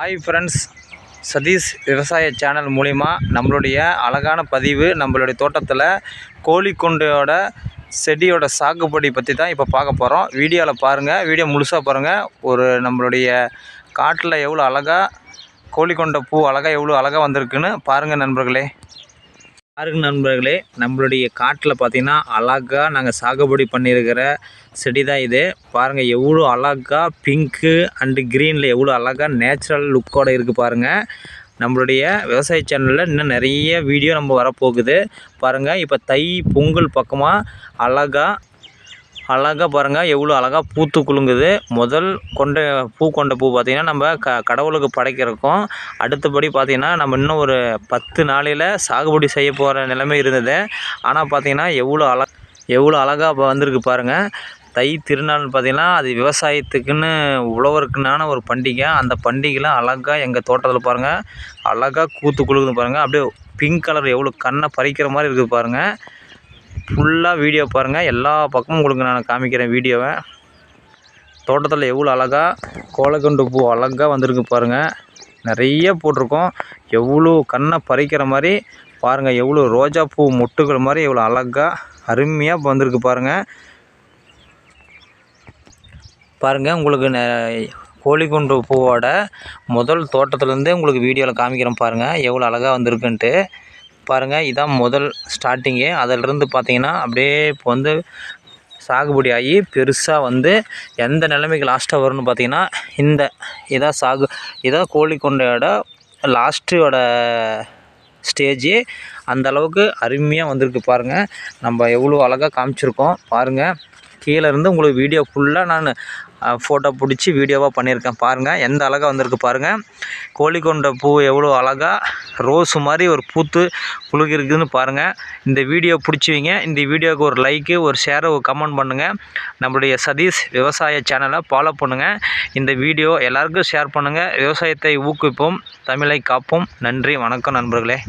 Hi friends Satish விவசாய channel மூலிமா நம்மளுடைய அழகான பதிவு நம்மளுடைய தோட்டத்தில் கோழிக்குண்டையோட செடியோட சாகுபடி பற்றி தான் இப்போ பார்க்க போகிறோம் வீடியோவில் பாருங்கள் வீடியோ முழுசாக பாருங்கள் ஒரு நம்மளுடைய காட்டில் எவ்வளோ அழகாக கோழிக்கொண்டை பூ அழகாக எவ்வளோ அழகாக வந்திருக்குன்னு பாருங்கள் நண்பர்களே. பாருங்க நண்பர்களே நம்மளுடைய காட்டில் பார்த்திங்கன்னா அழகாக நாங்கள் சாகுபடி பண்ணியிருக்கிற செடி தான் இது. பாருங்கள் எவ்வளோ அழகாக பிங்க்கு அண்டு க்ரீனில் எவ்வளோ அழகாக நேச்சுரல் லுக்கோடு இருக்குது பாருங்கள் நம்மளுடைய விவசாய சேனலில் இன்னும் நிறைய வீடியோ நம்ம வரப்போகுது. பாருங்கள் இப்போ தை பொங்கல் பக்கமாக அழகாக அழகாக பாருங்கள் எவ்வளோ அழகாக பூத்து குலுங்குது. முதல் கொண்ட பூ கொண்ட பூ பார்த்திங்கன்னா நம்ம க கடவுளுக்கு படைக்கிறக்கும் அடுத்தபடி பார்த்திங்கன்னா நம்ம இன்னும் ஒரு பத்து நாளையில் சாகுபடி செய்ய போகிற நிலைமை இருந்தது. ஆனால் பார்த்திங்கன்னா எவ்வளோ அழ எவ்வளோ அழகாக இப்போ வந்திருக்கு பாருங்கள் தை திருநாள்னு பார்த்திங்கன்னா அது விவசாயத்துக்குன்னு உழவருக்குனான ஒரு பண்டிகை. அந்த பண்டிகையில் அழகாக எங்கள் தோட்டத்தில் பாருங்கள் அழகாக கூத்து குலுக்குது பாருங்கள் அப்படியே பிங்க் கலர் எவ்வளோ கண்ணை பறிக்கிற மாதிரி இருக்குது பாருங்கள் ஃபுல்லாக வீடியோ பாருங்கள் எல்லா பக்கமும் உங்களுக்கு நான் காமிக்கிறேன் வீடியோவை தோட்டத்தில் எவ்வளோ அழகாக கோலக்கண்டு பூ அழகாக வந்திருக்கு பாருங்கள் நிறைய போட்டிருக்கோம். எவ்வளோ கண்ணை பறிக்கிற மாதிரி பாருங்கள் எவ்வளோ ரோஜா பூ மொட்டுகள் மாதிரி எவ்வளோ அழகாக அருமையாக வந்திருக்கு பாருங்கள் பாருங்கள் உங்களுக்கு கோழிக்குண்டு பூவோட முதல் தோட்டத்துலேருந்தே உங்களுக்கு வீடியோவில் காமிக்கிறேன் பாருங்கள் எவ்வளோ அழகாக வந்திருக்குன்ட்டு. பாருங்கள் இதான் முதல் ஸ்டார்டிங்கு அதிலிருந்து பார்த்தீங்கன்னா அப்படியே இப்போ வந்து சாகுபடி ஆகி பெருசாக வந்து எந்த நிலைமைக்கு லாஸ்ட்டாக வரும்னு பார்த்தீங்கன்னா இந்த இதான் சாகு இதான் கோழிக்கொண்டையோட லாஸ்ட்டோட ஸ்டேஜு அந்தளவுக்கு அருமையாக வந்திருக்கு பாருங்கள் நம்ம எவ்வளோ அழகாக காமிச்சிருக்கோம். பாருங்கள் கீழே இருந்து உங்களுக்கு வீடியோ ஃபுல்லாக நான் ஃபோட்டோ பிடிச்சி வீடியோவாக பண்ணியிருக்கேன். பாருங்கள் எந்த அழகாக வந்திருக்கு பாருங்கள் கோழிக்கொண்ட பூ எவ்வளோ அழகாக ரோஸ் மாதிரி ஒரு பூத்து குலுகிருக்குதுன்னு பாருங்கள் இந்த வீடியோ பிடிச்சிவிங்க. இந்த வீடியோவுக்கு ஒரு லைக்கு ஒரு ஷேரை ஒரு கமெண்ட் பண்ணுங்கள் நம்மளுடைய சதீஷ் விவசாய சேனலை ஃபாலோ பண்ணுங்கள் இந்த வீடியோ எல்லாருக்கும் ஷேர் பண்ணுங்கள் விவசாயத்தை ஊக்குவிப்போம். தமிழை காப்போம். நன்றி வணக்கம் நண்பர்களே.